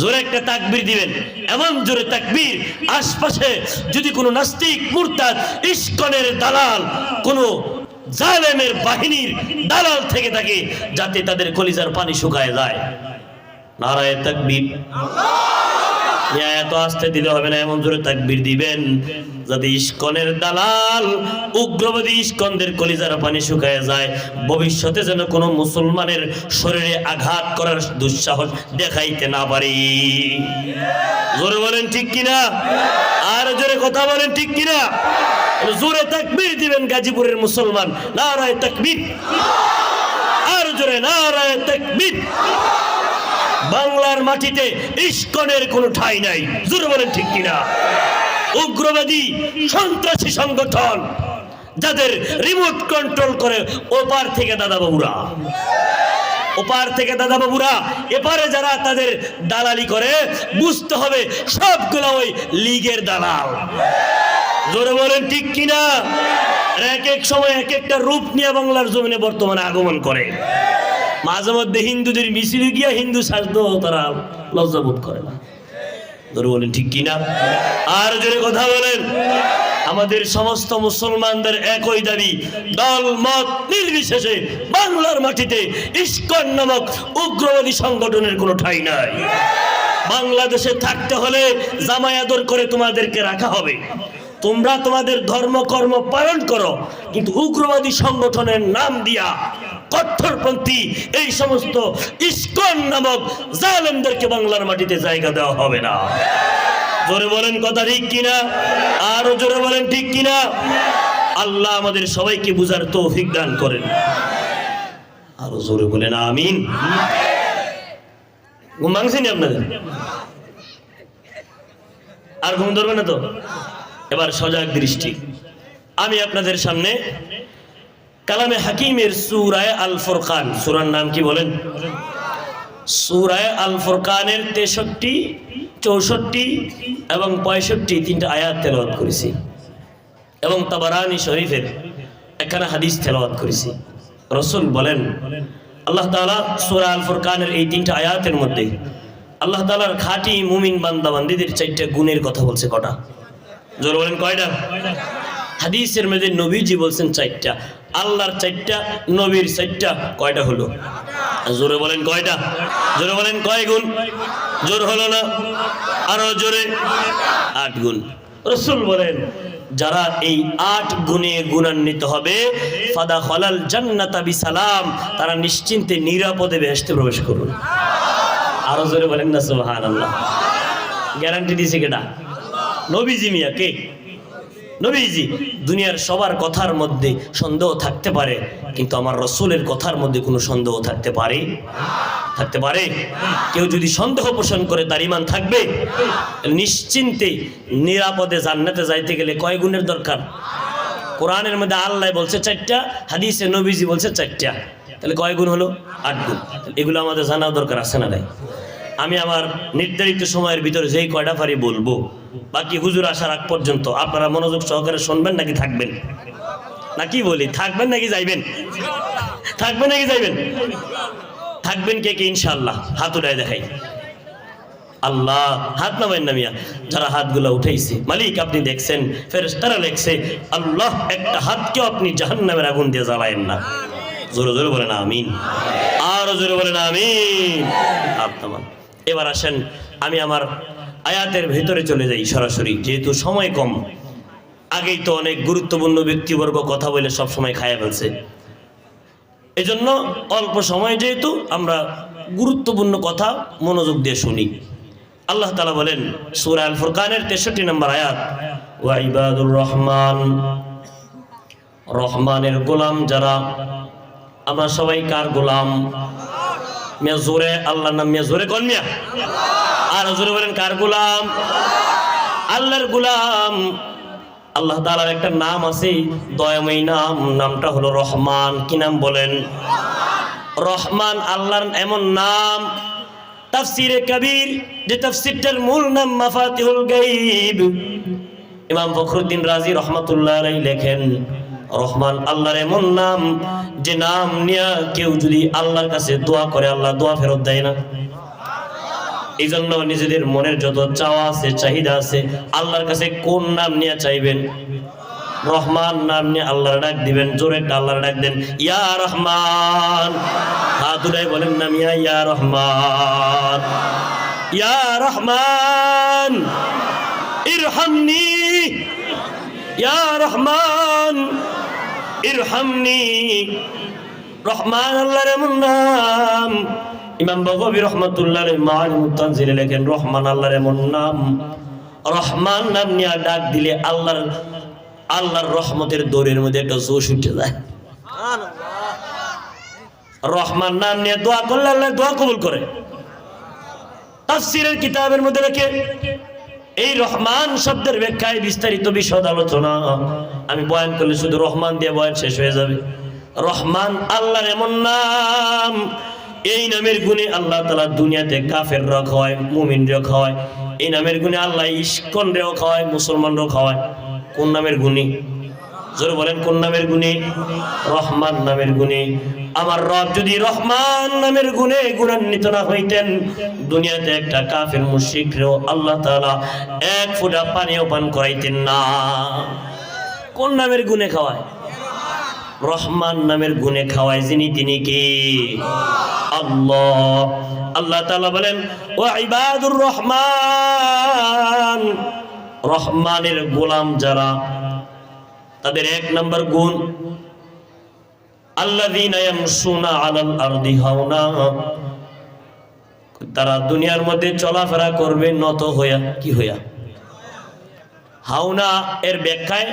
জোরে একটা তাকবির দিবেন। এমন জোরে তাকবির আশপাশে যদি কোনো নাস্তিক মুরতাদ ইস্কনের দালাল কোনো জালেমের বাহিনীর দালাল থেকে থাকে যাতে তাদের কলিজার পানি শুকায় যায়। নারায় তাকবীর। ইয়া, এত আসতে দিলে হবে না, এমন জোরে তাকবীর দিবেন। যাতে ইস্কনের দালাল উগ্রবাদী ইস্কনদের কলিজার পানি শুকায় যায়, ভবিষ্যতে যেন কোনো মুসলমানের শরীরে আঘাত করার দুঃসাহস দেখাইতে না পারি। জোরে বলেন ঠিক কিনা? আর জোরে কথা বলেন ঠিক কিনা? জোরে তাকবীর দিবেন গাজীপুরের মুসলমান, নারায় তাকবীর। আর জোরে নারায় তাকবীর। বাংলার মাটিতে ইস্কনের কোনো ঠাই নাই। জোরে বলেন ঠিক কিনা? উগ্রবাদী সন্ত্রাসী সংগঠন, যাদের রিমোট কন্ট্রোল করে ওপার থেকে দাদা বাবুরা ওপার থেকে দাদা বাবুরা এপারে যারা তাদের দালালি করে, বুঝতে হবে সবগুলো ওই লীগের দালাল। জোরে বলেন ঠিক কিনা? এক এক সময় এক একটা রূপ নিয়ে বাংলার জমিনে বর্তমানে আগমন করে। মাঝে মধ্যে হিন্দুদের মিছিলে গিয়া হিন্দু সাজতে তারা লজ্জাবোধ করে না। ধরে বলেন, ঠিক কিনা আর জোরে কথা বলেন। আমাদের সমস্ত মুসলমানদের একই দাবি, দল, মত নির্বিশেষে বাংলার মাটিতে ইস্কন নামক উগ্রবাদী সংগঠনের কোনো ঠাই নাই। বাংলাদেশে থাকতে হলে জামায়াদর করে তোমাদেরকে রাখা হবে। তোমরা তোমাদের ধর্ম কর্ম পালন করো, কিন্তু উগ্রবাদী সংগঠনের নাম দিয়া কঠোরপন্থী এই সমস্ত ইস্কন নামক জালেমদেরকে বাংলার মাটিতে জায়গা দেওয়া হবে না। জোরে বলেন কথা ঠিক কিনা? আরও জোরে বলেন ঠিক কিনা? আল্লাহ আমাদের সবাইকে বুঝার তৌফিক দান করেন। আরও জোরে বলেন আমিন। ঘুম ভাঙছেনি আপনাদের? আর ঘুম ধরবে না তো? এবার সজাগ দৃষ্টি। আমি আপনাদের সামনে কালামে হাকিমের সুরায় আল ফোরকান সুরার নাম কি বলেন? সুরায় আল ফোরকানের তেষট্টি, চৌষট্টি এবং পঁয়ষট্টি তিনটা আয়াত তেলাওয়াত করেছি। এবং তাবারানি শরীফের এখানে হাদিস তেলাওয়াত করেছি। রসুল বলেন, আল্লাহ তাআলা সুরা আল ফুরকানের এই তিনটা আয়াতের মধ্যে আল্লাহ তাআলার খাঁটি মুমিন বান্দা বান্দীদের চারটা গুণের কথা বলছে কটা? জোর বলেন কয়টা? হাদিসের মধ্যে নবীজি বলছেন চারটা। আল্লাহর চারটা, নবীর চারটা, কয়টা হলো? জোরে বলেন কয়টা? জোরে বলেন কয় গুণ? জোর হলো না? আরও জোরে? আট গুণ। রসুল বলেন, যারা এই আট গুণে গুণান্বিত হবে ফাদা খলাল জান্নাতা বিসালাম, তারা নিশ্চিন্তে, নিরাপদে বেহেশতে প্রবেশ করুন আরও জোরে বলেন না, সুবহানাল্লাহ। গ্যারান্টি দিছে কেটা নবীজি মিয়া, কে? নবীজি, দুনিয়ার সবার কথার মধ্যে সন্দেহ থাকতে পারে, কিন্তু আমার রসুলের কথার মধ্যে কোনো সন্দেহ থাকতে পারে? থাকতে পারে? কেউ যদি সন্দেহ পোষণ করে তার ইমান থাকবে? নিশ্চিন্তে নিরাপদে জান্নাতে যাইতে গেলে কয় গুণের দরকার? কোরআনের মধ্যে আল্লাহ বলছে চারটা, হাদিসে নবীজি বলছে চারটা। তাহলে কয় গুণ হলো? আট গুণ। এগুলো আমাদের জানা দরকার, আছে না নাই? আমি আমার নির্ধারিত সময়ের ভিতরে যেই কয়টা পারি বলব, বাকি হুজুর আসার আগ পর্যন্ত আপনারা মনোযোগ সহকারে শুনবেন নাকি থাকবেন? নাকি বলি, থাকবেন নাকি যাইবেন? থাকবেন নাকি যাইবেন? থাকবেন কে কে ইনশাল্লাহ হাত উঠায় দেখাই। আল্লাহ, হাত নামাইন না মিয়া, যারা হাতগুলো উঠাইছে। মালিক, আপনি দেখছেন, ফেরেশতারা লেখছে, আল্লাহ, একটা হাতকেও আপনি জাহান্নামের আগুন দিয়ে জ্বালায়েন না। জোরে জোরে বলেন আমিন। আরও জোরে বলেন আমিন। হাত নামান। এবার আসেন, আমি আমার আয়াতের ভেতরে চলে যাই সরাসরি, যেহেতু সময় কম। আগেই তো অনেক গুরুত্বপূর্ণ ব্যক্তিবর্গ কথা বলে সব সময় খায়া ফেলছে। এজন্য অল্প সময় যেহেতু, আমরা গুরুত্বপূর্ণ কথা মনোযোগ দিয়ে শুনি। আল্লাহ তালা বলেন, সুরা আল ফুরকানের তেষট্টি নম্বর আয়াত ওয়াইবাদুর রহমান, রহমানের গোলাম যারা, আমরা সবাই কার গোলাম? মিয়া জোরে আল্লাহর নাম মিয়া জোরে কোন মিয়া? আর জোরে বলেন কার গোলাম? আল্লাহর গোলাম। আল্লাহ তাআলার একটা নাম আছে দয়াময় নাম। নামটা হলো রহমান। কি নাম বলেন? রহমান। আল্লাহর এমন নাম। তাফসিরে কবির যে তাফসিরটার মূল নাম মাফাতিহুল গাইব ইমাম ফখরুদ্দিন রাজি রহমাতুল্লাহ আলাইহি লেখেন রহমান আল্লাহর এমন নাম, যে নাম নিয়ে কেউ যদি আল্লাহর কাছে দোয়া করে, আল্লাহ দোয়া ফেরত দেয় না। এই জন্য নিজেদের মনের যত চাওয়া আছে, চাহিদা আছে, আল্লাহর কাছে কোন নাম নিয়ে চাইবেন? রহমান নাম নিয়ে আল্লাহর ডাক দিবেন, জোরে আল্লাহর ডাক দেন, ইয়া রহমান। হাত বলেন নাম ইয়া ইয়া রহমান। ইয়া রহমান। ইরহামনি। ইয়া রহমান। ইরহামনি। রহমান আল্লাহর এমন নাম। ইমাম বগবি রহমতুল্লাহ মালিমুত তানজিলে লেখেন, রহমান আল্লাহর এমন নাম। রহমান নাম নিয়ে ডাক দিলে আল্লাহর আল্লাহর রহমতের দৌড়ের মধ্যে একটা জোশ উঠে যায়। রহমান নাম নিয়ে দোয়া করলে আল্লাহ দোয়া কবুল করে। তাফসিরের কিতাবের মধ্যে রেখে এই রহমান শব্দের ব্যাখ্যায় বিস্তারিত বিশদ আলোচনা। আমি বয়ান করলে শুধু রহমান দিয়ে বয়ান শেষ হয়ে যাবে। রহমান আল্লাহর এমন নাম, এই নামের গুণে আল্লাহ তালা দুনিয়াতে কাফের রক হয় মুমিন রক হয় এই নামের গুণে আল্লাহ ইস্কন রেও খাওয়ায় রক হয় কোন নামের গুণী? জোরে বলেন, কোন নামের গুণে? রহমান নামের গুণে। আমার রব যদি রহমান নামের গুণে গুণান্বিত না হইতেন, দুনিয়াতে একটা কাফের মুশরিকরেও আল্লাহ তাআলা এক ফোঁটা পানিও পান করাইতেন না। কোন নামের গুণে খাওয়ায়? রহমান নামের গুণে খাওয়ায়, যিনি তিনি কি? আল্লাহ। আল্লাহ তাআলা বলেন, ও ইবাদুর রহমান, রহমানের গোলাম যারা তাদের এক নম্বর গুণ তারা দুনিয়ার মধ্যে চলাফেরা করবে নত হইয়া, কি হইয়া? হাওনা এর ব্যাখ্যায়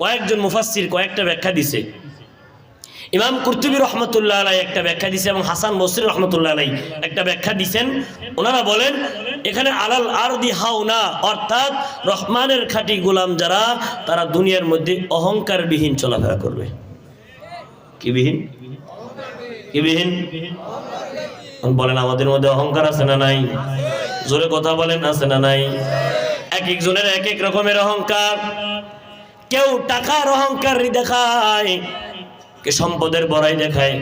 কয়েকজন মুফাসসির কয়েকটা ব্যাখ্যা দিছে। ইমাম কুরতুবী রহমতুল্লাহ আলাই একটা ব্যাখ্যা দিছে এবং হাসান বসরি রহমতুল্লাহ আলাই একটা ব্যাখ্যা দিছেন। ওনারা বলেন এখানে আলাল আরদি হাওনা, অর্থাৎ রহমানের খাঁটি গোলাম যারা, তারা দুনিয়ার মধ্যে অহংকারবিহীন চলাফেরা করবে। কি বিহীন? কি বিহীন? বলেন, আমাদের মধ্যে অহংকার আছে না নাই? জোরে কথা বলেন, আছে না নাই? এক একজনের এক এক রকমের অহংকার। কেউ টাকার অহংকার দেখায়, কে সম্পদের বড়াই দেখায়।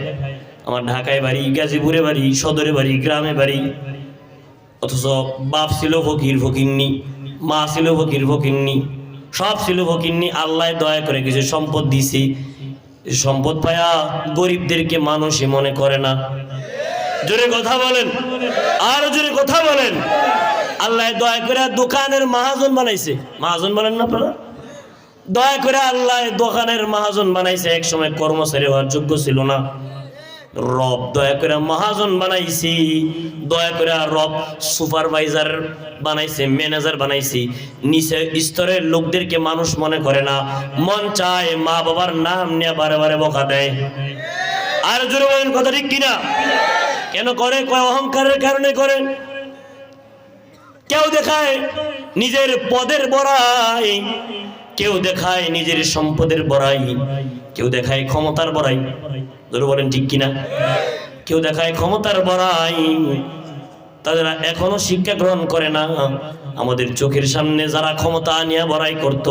আমার ঢাকায় বাড়ি, গাজীপুরে বাড়ি, সদরে বাড়ি, গ্রামে বাড়ি। অথচ বাপ ছিল ফকির ফকিরনি মা ছিল ফকির ফকিরনি সব ছিল ফকিরনি আল্লাহ দয়া করে কিছু সম্পদ দিছি সম্পদ পায়া গরিবদেরকে মানুষই মনে করে না। জোরে কথা বলেন, আর জোরে কথা বলেন। আল্লাহ দয়া করে দোকানের মাহাজন বানাইছে। মাহাজন বলেন না আপনারা? দয়া করে আল্লাহ দোকানের মাহাজন বানাইছে। এক সময় কর্মচারী হওয়ার যোগ্য ছিল না। রব দয়া করে মহাজন বানাইছি, দয়া করে রব সুপারভাইজার বানাইছে, ম্যানেজার বানাইছি। নিচে স্তরের লোকদেরকে মানুষ মনে করে না, মন চায় মা বাবার নাম নিয়ে বারে বারে বকা দেয়। আর জোরে বলেন কথা ঠিক কিনা? কেন করে? কয় অহংকারের কারণে করেন কেউ দেখায় নিজের পদের বড়াই, কেউ দেখায় নিজের সম্পদের বড়াই, কেউ দেখায় ক্ষমতার বড়াই। ধরে বলেন ঠিক কিনা? কেউ দেখায় ক্ষমতার বড়াই, তারা এখনও শিক্ষা গ্রহণ করে না। আমাদের চোখের সামনে যারা ক্ষমতা নিয়ে বড়াই করত,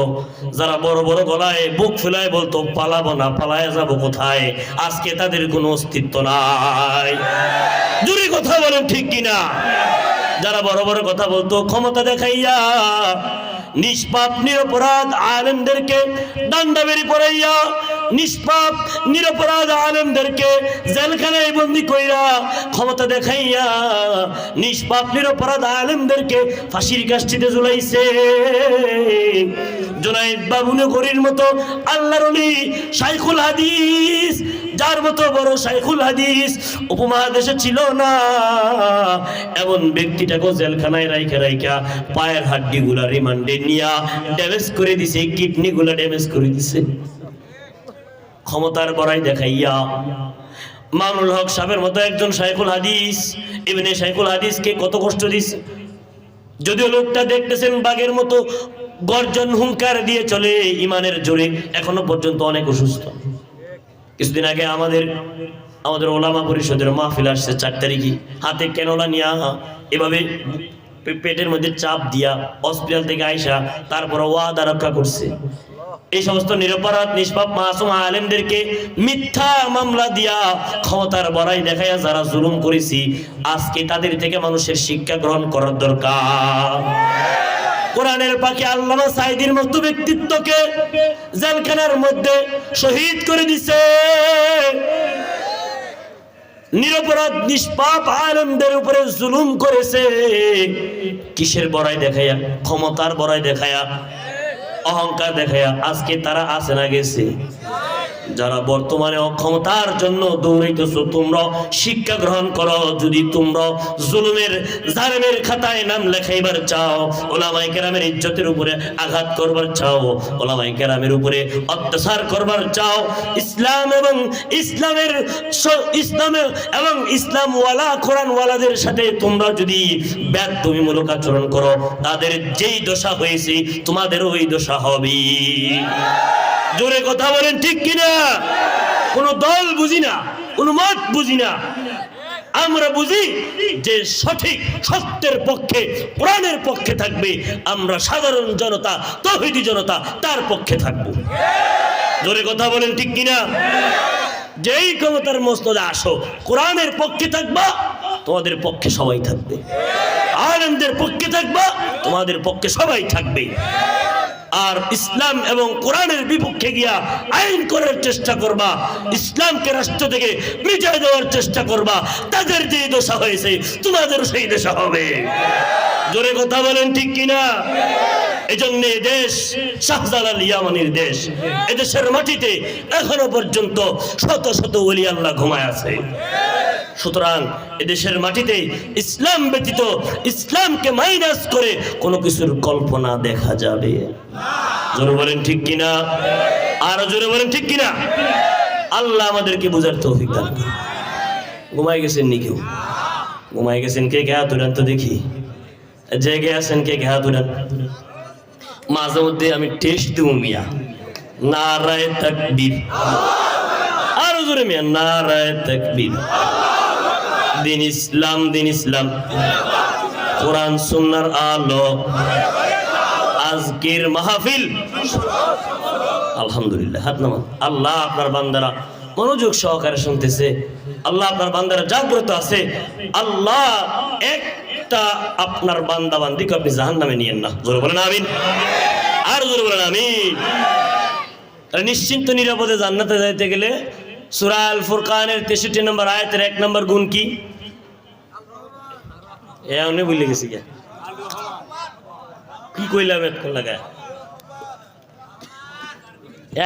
যারা বড় বড় গলায় বুক ফুলায় বলতো, পালাবো না, পালায় যাব কোথায়? আজকে তাদের কোনো অস্তিত্ব নাই। জুড়ে কথা বলেন ঠিক কিনা? যারা বড় বড় কথা বলতো, ক্ষমতা দেখাইয়া নিষ্পাপ, নিরপরাধ আলেমদেরকে ডান্ডা বেরি পড়াইয়া নিষ্পাপ, নিরপরাধ আলেমদেরকে জেলখানায় বন্দি কইরা ক্ষমতা দেখাইয়া নিষ্পাপ, নিরপরাধ আলেমদেরকে ফাঁসির কাষ্টিতে ঝুলাইছে। জোনাইদ বাবুনে নগরীর মতো আল্লাহর শাইখুল হাদিস যার মতো বড় শাইখুল হাদিস উপমহাদেশে ছিল না। এমন ব্যক্তিটাকে জেলখানায় রাইখা রাইখা পায়ের হাড্ডি গুলা রিমান্ডে নিয়া ড্যামেজ করে দিছে কিডনি গুলা ড্যামেজ করে দিছে। ক্ষমতার বড়াই দেখাইয়া মামুল হক সাহেবের মতো একজন শাইখুল হাদিস, ইবনে শাইখুল হাদিসকে কত কষ্ট দিছে। যদিও লোকটা দেখতেছেন বাঘের মতো গর্জন হুঙ্কার দিয়ে চলে, ইমানের জোরে এখনও পর্যন্ত অনেক অসুস্থ। কিছুদিন আগে আমাদের আমাদের ওলামা পরিষদের মাহফিল আসছে চার তারিখে। হাতে কেনলা নিয়ে আহা। এভাবে পেটের মধ্যে চাপ দিয়া হসপিটাল থেকে আইসা তারপর ওয়াদা রক্ষা করছে। এই সমস্ত নিরপরাধ, নিষ্পাপ মাসুম আলেমদেরকে মিথ্যা মামলা দিয়া ক্ষমতার বড়াই দেখাইয়া যারা জুলুম করেছি, আজকে তাদের থেকে মানুষের শিক্ষা গ্রহণ করার দরকার। কোরআনের পাখি আল্লাহ সাইদির মতো ব্যক্তিত্বকে জেলখানার মধ্যে শহীদ করে দিছে। নিরপরাধ, নিষ্পাপ আনন্দের উপরে জুলুম করেছে। কিসের বড়াই দেখাইয়া? ক্ষমতার বড়াই দেখাইয়া? অহংকার দেখাইয়া? আজকে তারা আসে না গেছে? যারা বর্তমানে অক্ষমতার জন্য দৌড়াইতেছো, তোমরা শিক্ষা গ্রহণ করো। যদি তোমরা জুলুমের, জালেমের খাতায় নাম লেখাইবার চাও ওলামাই কেরামের ইজ্জতের উপরে আঘাত করবার চাও ওলামাই কেরামের উপরে অত্যাচার করবার চাও, ইসলাম এবং ইসলামের ইসলামের এবং ইসলাম ওয়ালা কোরআন ওয়ালাদের সাথে তোমরা যদি ব্যাধমূলক আচরণ করো, তাদের যেই দশা হয়েছে, তোমাদেরও ওই দশা হবে জোরে কথা বলেন, ঠিক কিনা? কোন দল বুঝি না, কোন মত বুঝি না। আমরা বুঝি যে সঠিক সত্যের পক্ষে, কোরআনের পক্ষে থাকবে। আমরা সাধারণ জনতা, তহিদি জনতা, তার পক্ষে থাকব। জোরে কথা বলেন, ঠিক কিনা? যেই ক্ষমতার মস্তদে আসো, কোরআনের পক্ষে থাকবা, তোমাদের পক্ষে সবাই থাকবে। আনন্দের পক্ষে থাকবা, তোমাদের পক্ষে সবাই থাকবে। আর ইসলাম এবং কোরআনের বিপক্ষে গিয়া আইন করার চেষ্টা করবা, ইসলামকে রাষ্ট্র থেকে মিটাই দেওয়ার চেষ্টা করবা, তাদের যে দশা হয়েছে তোমাদের সেই দশা হবে। জোরে কথা বলেন ঠিক কিনা? এই জন্য দেশ শাহজালাল ইয়ামানির দেশ। এদেশের মাটিতে এখনও পর্যন্ত শত শত ওলি আল্লাহ ঘুমায় আছে। সুতরাং এদেশের মাটিতে ইসলাম ব্যতীত ইসলামকে মাইনাস করে কোনো কিছুর কল্পনা দেখা যাবে। জোরে বলেন ঠিক কিনা? আরও জোরে বলেন ঠিক কিনা? আল্লাহ আমাদেরকে বোঝার তৌফিক দান ঘুমাই গেছেন নি কেউ? ঘুমাই গেছেন কে? কে হাত তো দেখি। জেগে আছেন কে? কে হাত মাঝে মধ্যে আমি টেস্ট দেবো মিয়া। নারায় তাকবীর। আরও জোরে মিয়া, নারায় তাকবীর। দিন ইসলাম দিন ইসলাম। কোরআন, সুন্নার আলো। আজকের মাহফিল। আলহামদুলিল্লাহ, হাত নামান আল্লাহ আপনার বান্দারা মনোযোগ সহকারে শুনতেছে। আল্লাহ আপনার বান্দারা জাগ্রত আছে। আল্লাহ একটা আপনার বান্দা বান্দিকে আপনি জাহান নামে নিয়েন না। জোরে বলেন আমিন। আর জোরে বলেন আমিন। নিশ্চিন্ত নিরাপদে জান্নাতে যাইতে গেলে সূরা ফুরকানের তেষট্টি নম্বর আয়াতের এক নম্বর গুণ কি? এ অনেক ভুলে গেছি কে কি কইলাম এক লাগায়?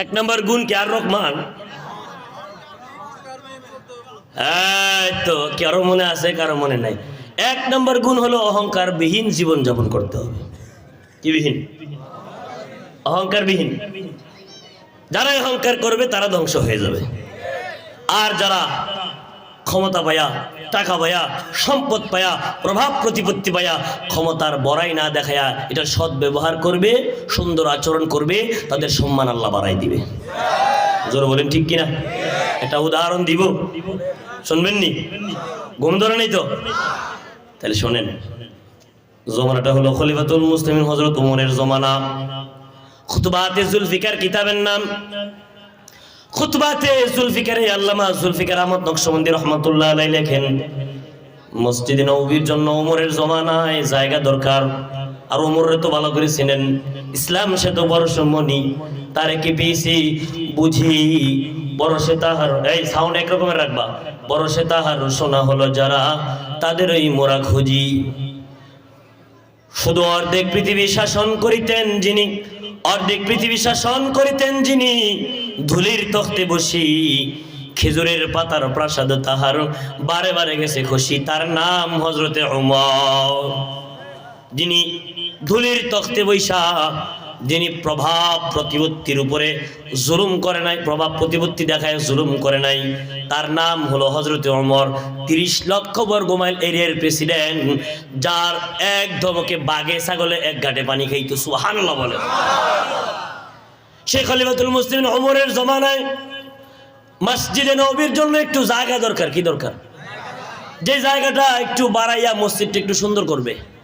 এক নম্বর গুণ কি? আর রহমান? এই তো, কারও মনে আছে, কারও মনে নাই। এক নম্বর গুণ হলো অহংকার বিহীন জীবন যাপন করতে হবে। কি বিহীন? অহংকার বিহীন যারা অহংকার করবে, তারা ধ্বংস হয়ে যাবে। আর যারা ক্ষমতা পায়া, টাকা পায়া, সম্পদ পায়া, প্রভাব প্রতিপত্তি পায়া, ক্ষমতার বড়াই না দেখায়া এটা সৎ ব্যবহার করবে, সুন্দর আচরণ করবে, তাদের সম্মান আল্লাহ বাড়াই দিবে। জোর বলেন ঠিক কিনা? একটা উদাহরণ দিব। শুনবেন নি? ঘুম ধরে নেই তো? তাহলে শোনেন, জমানাটা হলো খলিফাতুল মুসলিমিন হজরত উমরের জমানা। খুতবাতে জুলফিকার কিতাবের নাম। খুতবাতে জুলফিকারে আল্লামা জুলফিকার আহমদ নকশবন্দি রহমতুল্লাহ আলাই লেখেন, মসজিদে নবীর জন্য ওমরের জমানায় জায়গা দরকার। আর ওমরের তো ভালো করে চিনেন। ইসলাম সে তো বড় সম্মনি। তারে কি পেয়েছি? বুঝি। বড় সে তাহার এই সাউন্ড একরকমের রাখবা। বড় সে তাহার শোনা হলো যারা তাদের ওই মোরা খুঁজি। শুধু অর্ধেক পৃথিবী শাসন করিতেন যিনি, অর্ধেক পৃথিবী শাসন করিতেন যিনি, ধুলির তখতে বসি, খেজুরের পাতার প্রাসাদ তাহার বারে বারে গেছে খুশি। তার নাম হজরতে উমর, যিনি ধুলির তখতে বৈশা যিনি প্রভাব প্রতিপত্তির উপরে জুলুম করে নাই, প্রভাব প্রতিপত্তি দেখায় জুলুম করে নাই, তার নাম হলো হজরত অমর তিরিশ লক্ষ বর্গ মাইল এরিয়ার প্রেসিডেন্ট, যার এক ধমকে বাঘে ছাগলে এক ঘাটে পানি খাইতো সুহানাল্লাহ বলে। শেখ খলিফাতুল মুসলিম অমরের জমানায় মসজিদে নবীর জন্য একটু জায়গা দরকার, কি দরকার? যে জায়গাটা একটু বাড়াইয়া মসজিদটা একটু সুন্দর করবে।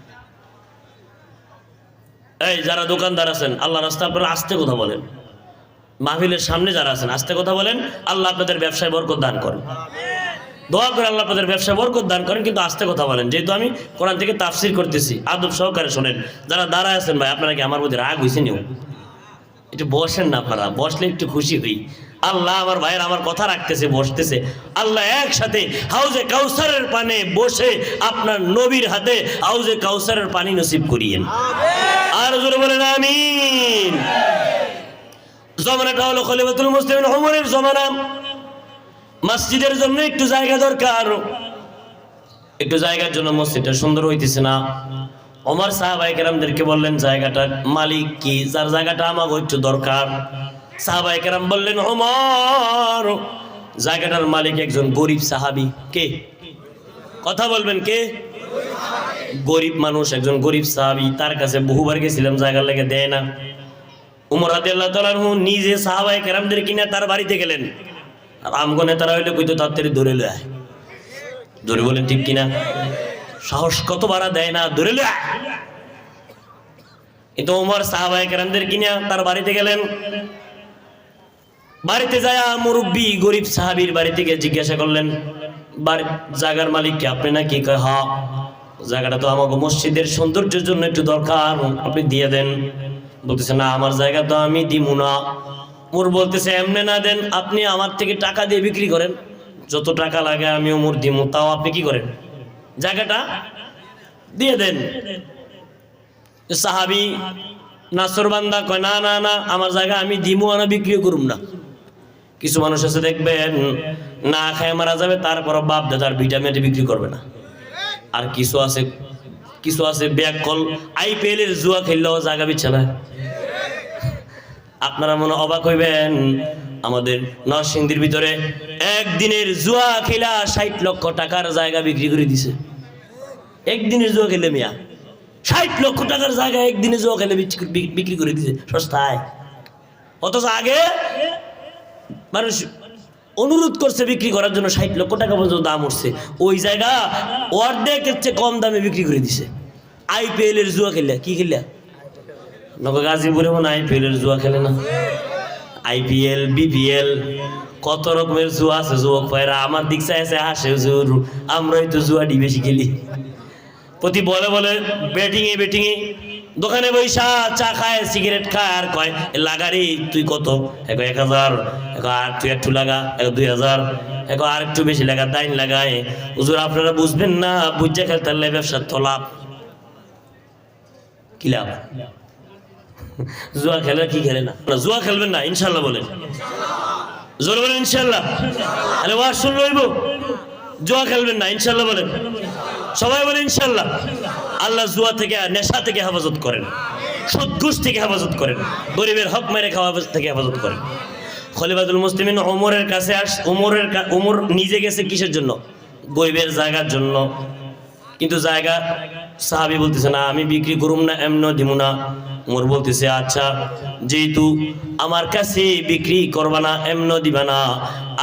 এই যারা দোকানদার আছেন আল্লাহ রাস্তা আপনারা আসতে কথা বলেন। মাহফিলের সামনে যারা আছেন, আস্তে কথা বলেন, আল্লাহ আপনাদের ব্যবসায় বরকত দান করেন। দোয়া করে আল্লাহ আপনাদের ব্যবসায় বরকত দান করেন, কিন্তু আস্তে কথা বলেন। যেহেতু আমি কোরআন থেকে তাফসির করতেছি, আদব সহকারে শোনেন। যারা দাঁড়ায় আছেন ভাই, আপনারা কি আমার মধ্যে রাগ হয়েছে নিও? একটু বসেন না আপনারা, বসলে একটু খুশি হই। আল্লাহ আমার ভাইয়ের আমার কথা রাখতেছে বসতেছে। আল্লাহ একসাথে হাউজে কাউসারের পানে বসে আপনার নবীর হাতে হাউজে কাউসারের পানি নসিব করিয়েন। আর জোরে বলেন আমিন। জমানাটা হলো খলিফাতুল মুসলিম ওমরের জমানা। মসজিদের জন্য একটু জায়গা দরকার। একটু জায়গার জন্য মসজিদটা সুন্দর হইতেছে না। ওমর সাহাবাই কেরামদেরকে বললেন জায়গাটার মালিক কি? যার জায়গাটা আমাকে একটু দরকার। সাহাবাই কেরাম বললেন, ওমর, জায়গাটার মালিক একজন গরিব সাহাবি। কে? কথা বলবেন কে? গরিব মানুষ, একজন গরিব সাহাবি। তার কাছে বহুবার গেছিলাম জায়গা লেগে দেয় না। উমর তাআলা আনহু নিজে সাহাবায়ে কেরামদের কিনা তার বাড়িতে গেলেন। আর আমগো নেতারা হইলে কইতো তাড়াতাড়ি ধরে লয় ধরে বলেন, ঠিক কিনা? সাহস কত বাড়া দেয় না ধরে লয় কিন্তু উমর সাহাবাই কেরামদের কিনা তার বাড়িতে গেলেন। বাড়িতে যায় মুরব্বী গরিব সাহাবির বাড়ি থেকে জিজ্ঞাসা করলেন, বাড়ি, জায়গার মালিক কি আপনি নাকি? কয়, হা, জায়গাটা তো আমাকে মসজিদের সৌন্দর্যের জন্য একটু দরকার, আপনি দিয়ে দেন। বলতেছে, না, আমার জায়গা তো আমি দিমু না। মোর বলতেছে, এমনি না দেন, আপনি আমার থেকে টাকা দিয়ে বিক্রি করেন। যত টাকা লাগে আমি ওমর দিমু, তাও আপনি কি করেন? জায়গাটা দিয়ে দেন। সাহাবি নাসর বান্দা কয়, না না না, আমার জায়গা আমি দিমু আনা বিক্রিও করুম না। কিছু মানুষ আছে দেখবেন, না খায় মারা যাবে তারপর বাপ দাদার ভিটামিন বিক্রি করবে না। আর কিছু আছে কিছু আছে ব্যাগ কল আইপিএল এর জুয়া খেললেও জায়গা বিচ্ছে না। আপনারা মনে অবাক হইবেন, আমাদের নরসিংদীর ভিতরে একদিনের জুয়া খেলা ষাট লক্ষ টাকার জায়গা বিক্রি করে দিছে। একদিনের জুয়া খেলে মিয়া, ষাট লক্ষ টাকার জায়গা একদিনে জুয়া খেলে বিক্রি করে দিছে, সস্তায়। অথচ আগে মানুষ অনুরোধ করছে বিক্রি করার জন্য ষাট লক্ষ টাকা পর্যন্ত দাম উঠছে। ওই জায়গা অর্ধেকের চেয়ে কম দামে বিক্রি করে দিছে। আইপিএল এর জুয়া খেললে, কি খেললে? নগর গাজীপুরে মনে আইপিএল এর জুয়া খেলে না। আইপিএল বিপিএল কত রকমের জুয়া আছে যুবক ভাইরা আমার দিক চাইছে হাসে জোর আমরাই তো জুয়াটি বেশি খেলি। প্রতি বলে বলে ব্যাটিং এ ব্যাটিং এ দোকানে বৈশা চা খায়, সিগারেট খায়, আর কয় লাগারি, তুই কত? এক হাজার। এক আর তুই একটু লাগা। এক দুই হাজার। এক আর একটু বেশি লাগা তাই লাগায় হুজুর, আপনারা বুঝবেন না, বুঝে খেলতে পারলে ব্যবসার তো লাভ। কি লাভ? জুয়া খেলে কি খেলে না? জুয়া খেলবেন না, ইনশাল্লাহ বলেন। জোর বলেন, ইনশাল্লাহ। আরে ওয়াজ শুন রইব জুয়া খেলবেন না, ইনশাল্লাহ বলেন। সবাই বলে ইনশাল্লাহ। আল্লাহ জুয়া থেকে, নেশা থেকে হেফাজত করেন। সৎঘুষ থেকে হেফাজত করেন। গরিবের হক মেরে খাওয়া থেকে হেফাজত করেন। খলিফাতুল মুসলিমিন ওমরের কাছে আস ওমরের ওমর নিজে গেছে কিসের জন্য? গরিবের জায়গার জন্য। কিন্তু জায়গা সাহাবি বলতেছে, না, আমি বিক্রি করুম না এমন দিব না। ওমর বলতেছে আচ্ছা যেহেতু আমার কাছে বিক্রি করবা না এমন দিবা না,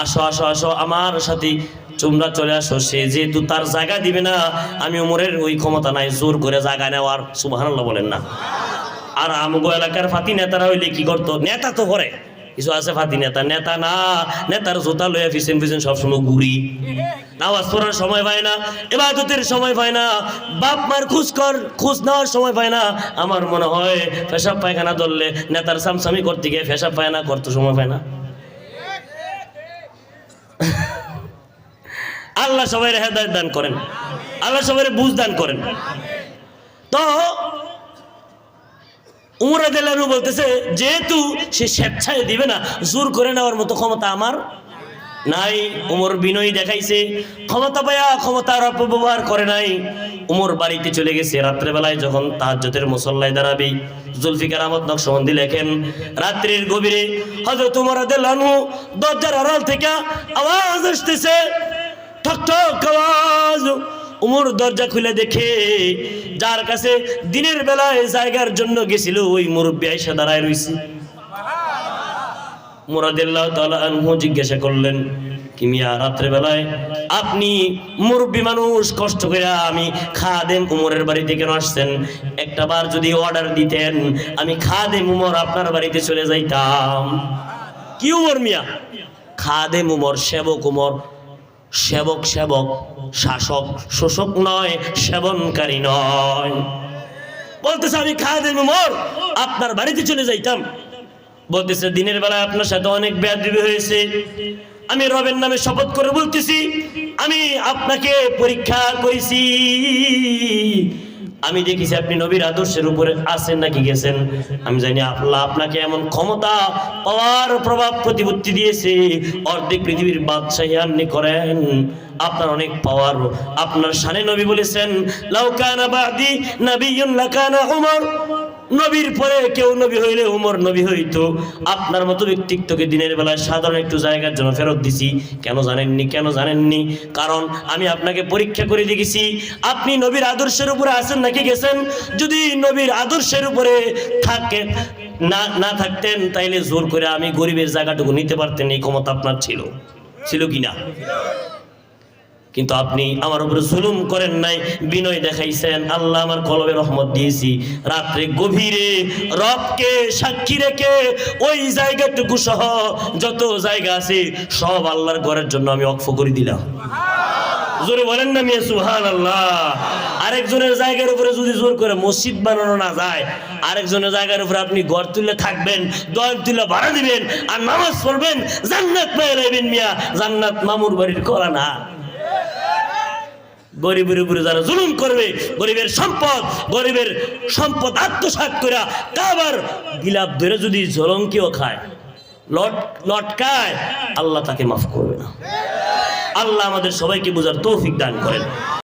আসো আসো আসো, আমার সাথে তোমরা চলে আসো, সে যেহেতু তার জায়গা দিবে না, আমি উমরের ওই ক্ষমতা নাই, জোর করে জায়গা নেওয়ার, সুবহানাল্লাহ বলেন না। আর আমগো এলাকার ফাতি নেতারা হইলে কি করতো? নেতা তো করে। কিছু আছে ফাতি নেতা? নেতা না, নেতার জোতা লইয়া ফিসেন ফিসেন সবসময় ঘুরি। নামাজ পড়ার সময় পায় না এবাদতের সময় পায় না, বাপ মার খোঁজ কর, খোঁজ নেওয়ার সময় পায় না। আমার মনে হয়, পেশাব পায়খানা ধরলে নেতার সামসামি করতে গিয়ে পেশাব পায়না করতে সময় পায় না। আল্লাহ সবাই হেদায়ত দান করেন। আল্লাহ সবাই বুঝ দান করেন। তো উমর আদেলানু বলতেছে, যেহেতু সে স্বেচ্ছায় দিবে না, জোর করে নেওয়ার মতো ক্ষমতা আমার নাই। উমর বিনয় দেখাইছে, ক্ষমতা পায়া ক্ষমতার অপব্যবহার করে নাই। উমর বাড়িতে চলে গেছে রাত্রেবেলায় যখন তাহাজ্জতের মুসল্লায় দাঁড়াবে। জুলফিকার আহমদ নকশবন্দি লেখেন, রাত্রির গভীরে হজরত উমর আদেলানু দরজার আড়াল থেকে আওয়াজ আসতেছে ঠক ঠক উমর দরজা খুলে দেখে যার কাছে দিনের বেলায় জায়গার জন্য গেছিল ওই মুরব্বী আইসা দাঁড়ায় রইছে। মুরাদিল্লাহ তাআলা আনহু জিজ্ঞাসা করলেন, কি মিয়া, রাত্রে আপনি মুরব্বী মানুষ, কষ্ট করে আমি খাদেম উমরের বাড়িতে কেন আসছেন? একটা বার যদি অর্ডার দিতেন, আমি খাদেম উমর আপনার বাড়িতে চলে যাইতাম। কি উমর মিয়া? খাদেম উমর, সেবক উমর। সেবক সেবক, শাসক শোষক নয়, সেবনকারী নয়। বলতেছে, আমি খাদেম উমর, আপনার বাড়িতে চলে যাইতাম। বলতেছে, দিনের বেলায় আপনার সাথে অনেক ব্যাধি হয়েছে। আমি রবের নামে শপথ করে বলতেছি, আমি আপনাকে পরীক্ষা করেছি। আমি দেখেছি আপনি নবীর আদর্শের উপরে আছেন নাকি গেছেন? আমি জানি আল্লাহ আপনাকে এমন ক্ষমতা, পাওয়ার প্রভাব, প্রতিপত্তি দিয়েছে। অর্ধেক পৃথিবীর বাদশাহী আপনি করেন। আপনার অনেক পাওয়ার। আপনার সানে নবী বলেছেন লাউকানা বাদি নবিয়ুন লাকানা উমর। নবীর পরে কেউ নবী হইলে উমর নবী হইতো। আপনার মতো ব্যক্তিত্বকে দিনের বেলায় সাধারণ একটু জায়গার জন্য ফেরত দিছি। কেন জানেননি? কেন জানেননি? কারণ আমি আপনাকে পরীক্ষা করে দেখেছি। আপনি নবীর আদর্শের উপরে আছেন নাকি গেছেন? যদি নবীর আদর্শের উপরে থাকেন, না না থাকতেন, তাইলে জোর করে আমি গরিবের জায়গাটুকু নিতে পারতেন, এই ক্ষমতা আপনার ছিল। ছিল কি না? কিন্তু আপনি আমার উপরে জুলুম করেন নাই, বিনয় দেখাইছেন, আল্লাহ আমার কলবে রহমত দিয়েছি। রাত্রে গভীরে রবকে, সাক্ষী রেখে ওই জায়গাটুকু সহ যত জায়গা আছে, সব আল্লাহর ঘরের জন্য আমি অক্ষ করে দিলাম। জোরে বলেন না মিয়া সুহান আল্লাহ আরেকজনের জায়গার উপরে যদি জোর করে মসজিদ বানানো না যায়, আরেকজনের জায়গার উপরে আপনি ঘর তুলে থাকবেন, দল তুলে ভাড়া দিবেন, আর নামাজ পড়বেন, জান্নাত পেয়ে নেবেন মিয়া, জান্নাত মামুর বাড়ির করা না। গরিবের উপরে যারা জুলুম করবে, গরিবের সম্পদ গরিবের সম্পদ আত্মসাত করে কাবার গিলাপ ধরে যদি জলঙ্কিও খায়, লট, লটকায়, আল্লাহ তাকে মাফ করবে না। আল্লাহ আমাদের সবাইকে বোঝার তৌফিক দান করেন।